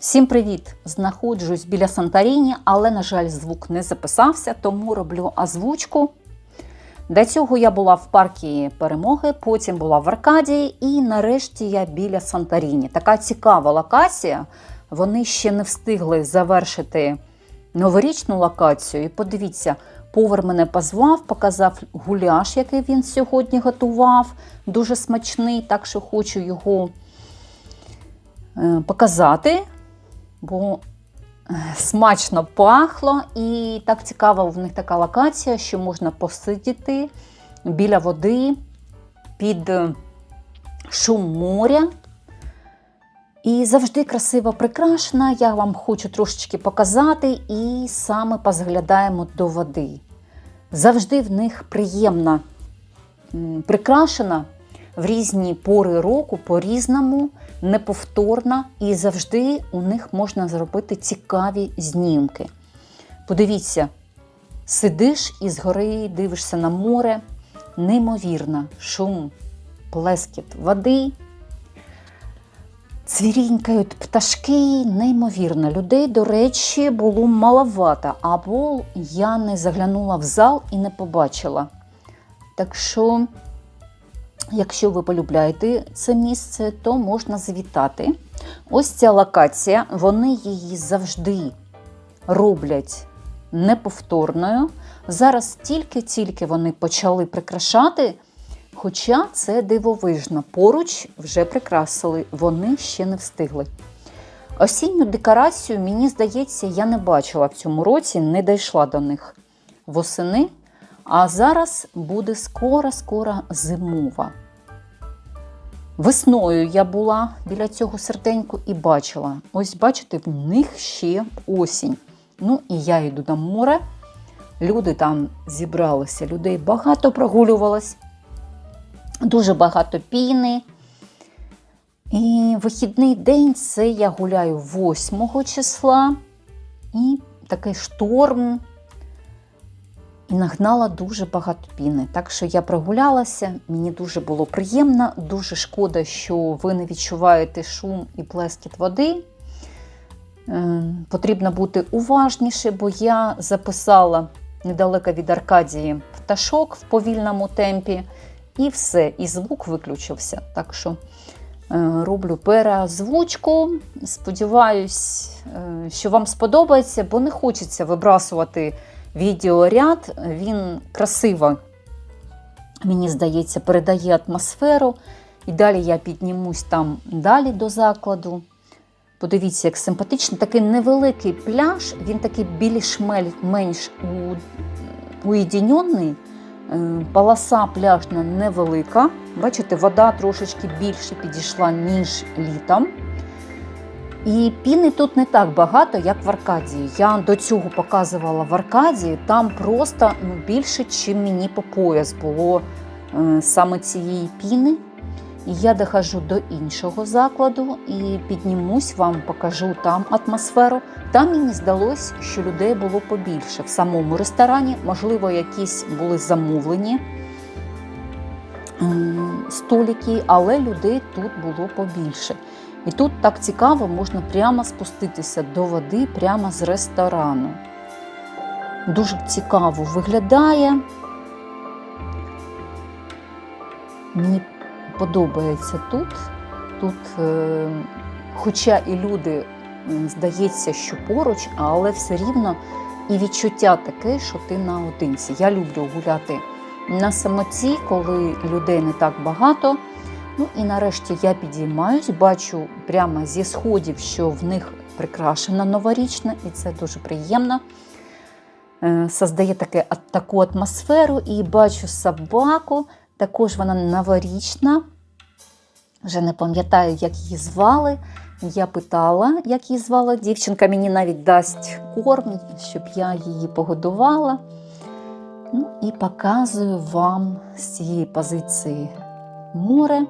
Всім привіт! Знаходжусь біля Санторіні, але, на жаль, звук не записався, тому роблю озвучку. До цього я була в паркі перемоги, потім була в Аркадії і нарешті я біля Санторіні. Така цікава локація. Вони ще не встигли завершити новорічну локацію. І подивіться, повар мене позвав, показав гуляш, який він сьогодні готував. Дуже смачний, так що хочу його е, показати бо е, смачно пахло, і так цікава в них така локація, що можна посидіти біля води під е, шум моря. І завжди красиво прикрашена. Я вам хочу трошечки показати, і саме позаглядаємо до води. Завжди в них приємна прикрашена в різні пори року, по-різному, неповторна, і завжди у них можна зробити цікаві знімки. Подивіться, сидиш і згори дивишся на море, неймовірно, шум, плескіт води. Цвірінькають пташки, неймовірно. Людей, до речі, було маловато, або я не заглянула в зал і не побачила. Так що Якщо ви полюбляєте це місце, то можна завітати. Ось ця локація, вони її завжди роблять неповторною. Зараз тільки-тільки вони почали прикрашати, хоча це дивовижно. Поруч вже прикрасили, вони ще не встигли. Осінню декорацію, мені здається, я не бачила в цьому році, не дійшла до них восени. А зараз буде скоро-скоро зимова. Весною я була біля цього серденьку і бачила. Ось, бачите, в них ще осінь. Ну, і я йду на море. Люди там зібралися, людей багато прогулювалось, дуже багато піни. І вихідний день це я гуляю 8 числа. І такий шторм нагнала дуже багато піни. Так що я прогулялася, мені дуже було приємно, дуже шкода, що ви не відчуваєте шум і плескіт води. Е, Потрібно бути уважніше, бо я записала недалеко від Аркадії пташок в повільному темпі, і все, і звук виключився. Так що е, роблю переозвучку. Сподіваюсь, е, що вам сподобається, бо не хочеться вибрасувати відеоряд, він красиво, мені здається, передає атмосферу. І далі я піднімусь там далі до закладу. Подивіться, як симпатично, такий невеликий пляж, він такий більш-менш уєдинений. Е, Полоса пляжна невелика. Бачите, вода трошечки більше підійшла, ніж літом. І піни тут не так багато, як в Аркадії. Я до цього показувала в Аркадії, там просто ну, більше, ніж мені по пояс було е, саме цієї піни. І я доходжу до іншого закладу і піднімусь вам, покажу там атмосферу. Там мені здалось, що людей було побільше. В самому ресторані, можливо, якісь були замовлені столики, але людей тут було побільше. І тут так цікаво, можна прямо спуститися до води прямо з ресторану. Дуже цікаво виглядає. Мені подобається тут. Тут, е, хоча і люди, здається, що поруч, але все рівно і відчуття таке, що ти наодинці. Я люблю гуляти на самоті, коли людей не так багато. Ну і нарешті я підіймаюсь, бачу прямо зі сходів, що в них прикрашена новорічна, і це дуже приємно. Е, Создає таке, таку атмосферу і бачу собаку, також вона новорічна. Вже не пам'ятаю, як її звали. Я питала, як її звала. Дівчинка мені навіть дасть корм, щоб я її погодувала. Ну і показую вам з цієї позиції море.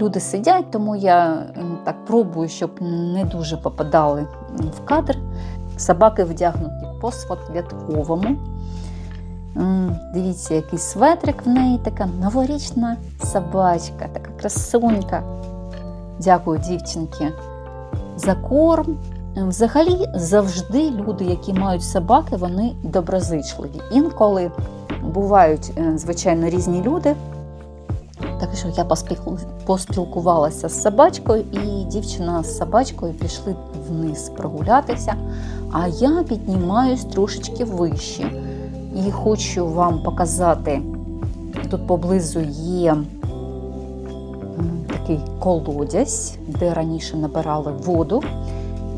Люди сидять, тому я так пробую, щоб не дуже попадали в кадр. Собаки вдягнуті по святковому. Дивіться, який светрик в неї така новорічна собачка, така красунька. Дякую, дівчинки. за корм. Взагалі, завжди люди, які мають собаки, вони доброзичливі. Інколи бувають, е, звичайно, різні люди. Так що я поспілкувалася з собачкою, і дівчина з собачкою пішли вниз прогулятися. А я піднімаюсь трошечки вище. І хочу вам показати, тут поблизу є такий колодязь, де раніше набирали воду.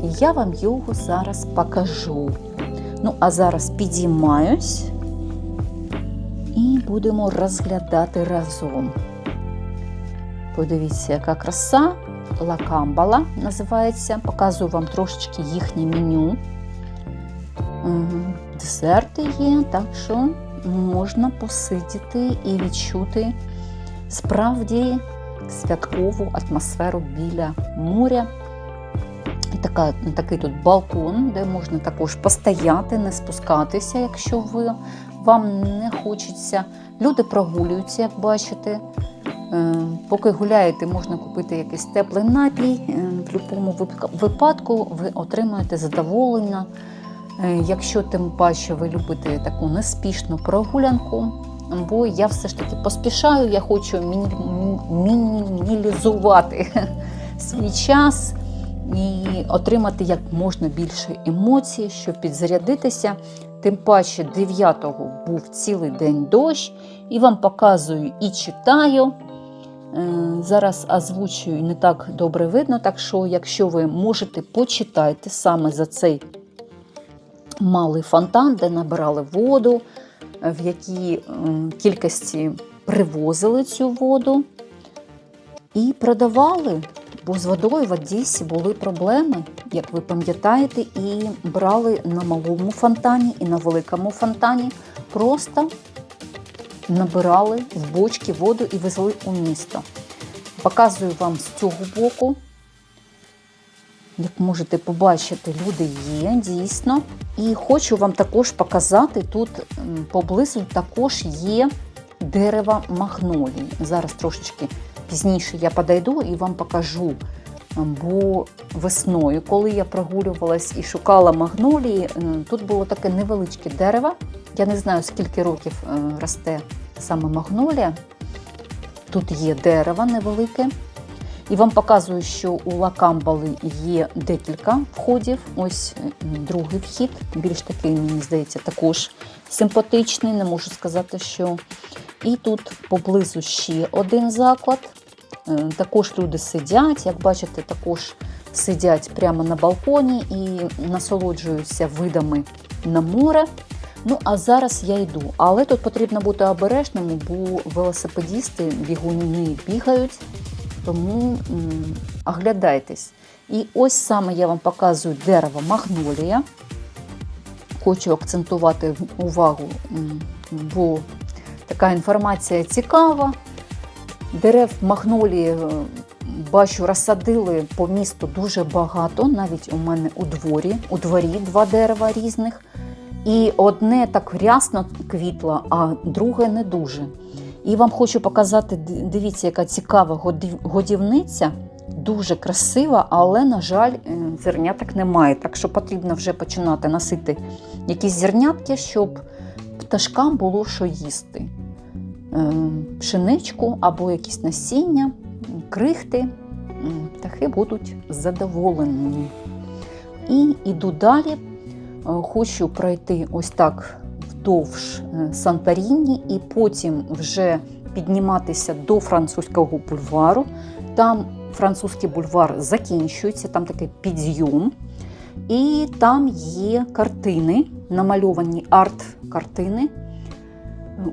І я вам його зараз покажу. Ну, а зараз підіймаюсь і будемо розглядати разом. Подивіться, яка краса. Лакамбала називається. Показую вам трошечки їхнє меню. Десерти є, так що можна посидіти і відчути справді святкову атмосферу біля моря. І така, такий тут балкон, де можна також постояти, не спускатися, якщо ви, вам не хочеться. Люди прогулюються, як бачите. Е, Поки гуляєте, можна купити якийсь теплий напій. Е, В будь-якому випадку ви отримаєте задоволення. Е, Якщо тим паче ви любите таку неспішну прогулянку, бо я все ж таки поспішаю, я хочу міні- мінімалізувати свій час і отримати як можна більше емоцій, щоб підзарядитися. Тим паче 9-го був цілий день дощ, і вам показую і читаю. Е, Зараз озвучую не так добре видно, так що, якщо ви можете, почитайте саме за цей малий фонтан, де набирали воду, в якій кількості привозили цю воду і продавали. Бо з водою в Одесі були проблеми, як ви пам'ятаєте, і брали на малому фонтані і на великому фонтані. Просто набирали в бочки воду і везли у місто. Показую вам з цього боку. Як можете побачити, люди є дійсно. І хочу вам також показати, тут поблизу також є дерева магнолії. Зараз трошечки пізніше я подойду і вам покажу. Бо весною, коли я прогулювалась і шукала магнолії, тут було таке невеличке дерево. Я не знаю, скільки років е, росте саме магнолія. Тут є дерево невелике. І вам показую, що у Лакамбали є декілька входів. Ось е, другий вхід, більш такий, мені здається, також симпатичний, не можу сказати, що. І тут поблизу ще один заклад. Е, Також люди сидять, як бачите, також сидять прямо на балконі і насолоджуються видами на море. Ну, а зараз я йду. Але тут потрібно бути обережними, бо велосипедісти, бігуни бігають, тому м, оглядайтесь. І ось саме я вам показую дерево магнолія. Хочу акцентувати увагу, бо така інформація цікава. Дерев магнолії е, бачу, розсадили по місту дуже багато. Навіть у мене у дворі, у дворі два дерева різних. І одне так рясно квітло, а друге не дуже. І вам хочу показати, дивіться, яка цікава годівниця, дуже красива, але, на жаль, е, зерняток немає. Так що потрібно вже починати носити якісь зернятки, щоб пташкам було що їсти. Е, Пшеничку або якісь насіння, крихти. Птахи будуть задоволені. І йду далі. Е, Хочу пройти ось так вдовж е, Санторіні і потім вже підніматися до французького бульвару. Там французький бульвар закінчується, там такий підйом. І там є картини, намальовані арт-картини.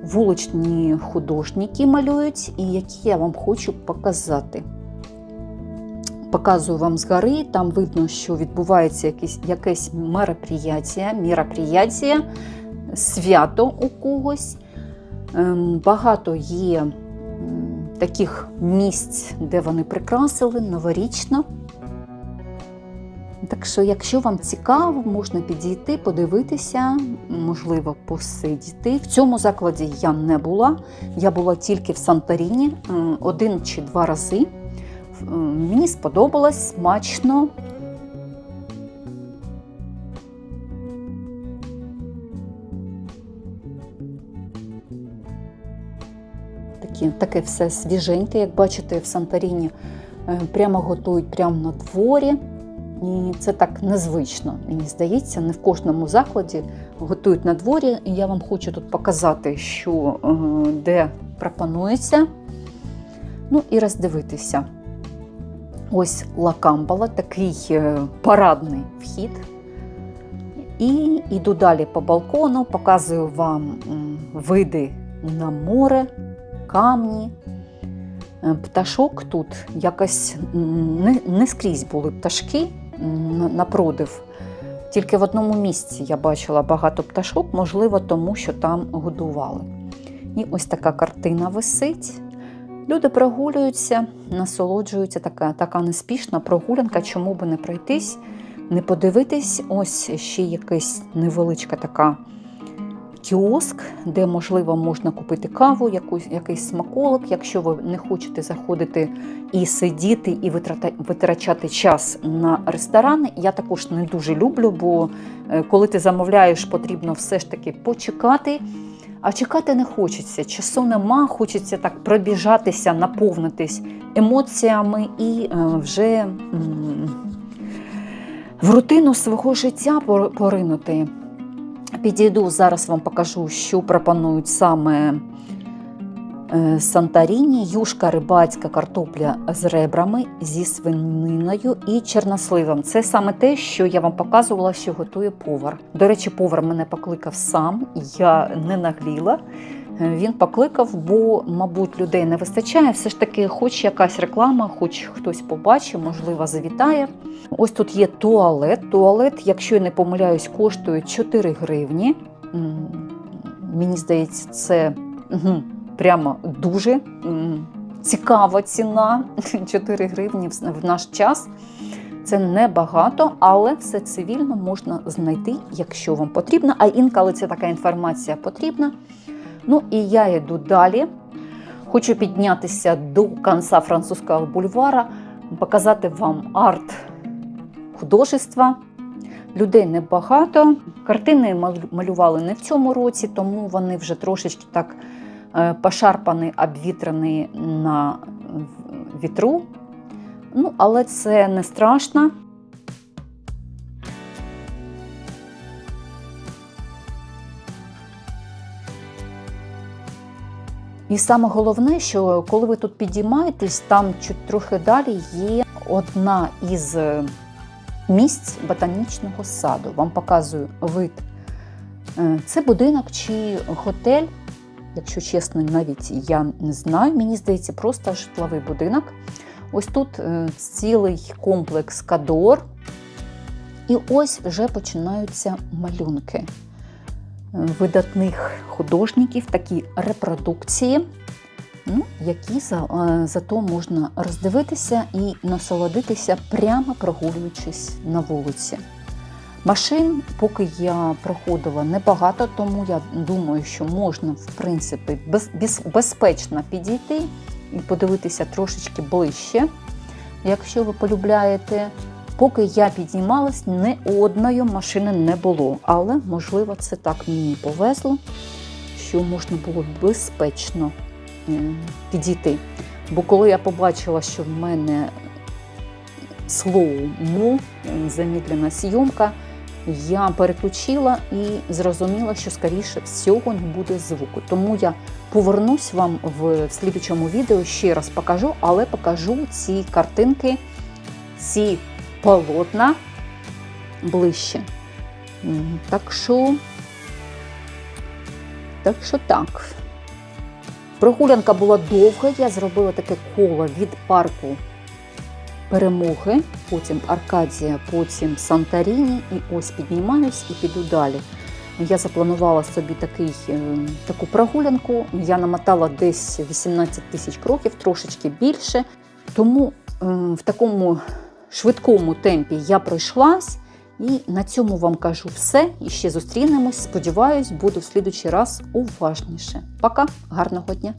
Вуличні художники малюють, і які я вам хочу показати. Показую вам згори, там видно, що відбувається якесь, якесь мероприятие, мероприятие, свято у когось. Ем, Багато є таких місць, де вони прикрасили новорічно. Так що, якщо вам цікаво, можна підійти, подивитися, можливо, посидіти. В цьому закладі я не була. Я була тільки в Санторіні один чи два рази. Мені сподобалось смачно. Такі, Таке все свіженьке, як бачите, в Санторіні е, прямо готують прямо на дворі. І це так незвично, мені здається, не в кожному закладі готують на дворі. І я вам хочу тут показати, що е, де пропонується. Ну і роздивитися. Ось Лакамбала, такий е, парадний вхід. І йду далі по балкону, показую вам види на море, камні. Е, Пташок тут якось не, не скрізь були пташки на продив. Тільки в одному місці я бачила багато пташок, можливо, тому що там годували. І ось така картина висить. Люди прогулюються, насолоджуються, така, така неспішна прогулянка, чому би не пройтись, не подивитись. Ось ще якась невеличка така кіоск, де, можливо, можна купити каву, якусь, якийсь смаколик, якщо ви не хочете заходити і сидіти, і витрачати час на ресторани. Я також не дуже люблю, бо е, коли ти замовляєш, потрібно все ж таки почекати. А чекати не хочеться, часу нема, хочеться так пробіжатися, наповнитись емоціями і е, вже в рутину свого життя пор- поринути. Підійду, зараз вам покажу, що пропонують саме е, Санторіні, юшка рибацька картопля з ребрами, зі свининою і чорносливом. Це саме те, що я вам показувала, що готує повар. До речі, повар мене покликав сам, я не нагліла. Е, Він покликав, бо, мабуть, людей не вистачає. Все ж таки, хоч якась реклама, хоч хтось побачить, можливо, завітає. Ось тут є туалет. Туалет, якщо я не помиляюсь, коштує 4 гривні. Мені здається, це прямо дуже цікава ціна. 4 гривні в наш час. Це небагато, але все цивільно можна знайти, якщо вам потрібно. А інколи це така інформація потрібна. Ну і я йду далі. Хочу піднятися до кінця французького бульвара, показати вам арт художества. Людей небагато. Картини малювали не в цьому році, тому вони вже трошечки так е, пошарпані, обвітряні на вітру. Ну, але це не страшно. І саме головне, що коли ви тут підіймаєтесь, там чуть трохи далі є одна із е, місць ботанічного саду. Вам показую вид. Е, Це будинок чи готель, якщо чесно, навіть я не знаю. Мені здається, просто житловий будинок. Ось тут е, цілий комплекс кадор. І ось вже починаються малюнки е, видатних художників, такі репродукції, ну, які за, е, зато можна роздивитися і насолодитися прямо прогулюючись на вулиці. Машин, поки я проходила небагато, тому я думаю, що можна в принципі без, без, безпечно підійти і подивитися трошечки ближче, якщо ви полюбляєте. Поки я піднімалась, ні одної машини не було. Але, можливо, це так мені повезло, що можна було безпечно е, підійти. Бо коли я побачила, що в мене слоу-мо, замідлена зйомка, я переключила і зрозуміла, що скоріше всього не буде звуку. Тому я повернусь вам в слідчому відео, ще раз покажу, але покажу ці картинки, ці полотна ближче. Так що, так що так. Прогулянка була довга, я зробила таке коло від парку перемоги, потім Аркадія, потім Санторіні, і ось піднімаюсь і піду далі. Я запланувала собі такий, е, таку прогулянку. Я намотала десь 18 тисяч кроків, трошечки більше. Тому в такому швидкому темпі я пройшлась. І на цьому вам кажу все. І ще зустрінемось. Сподіваюсь, буду в слідучий раз уважніше. Пока, гарного дня!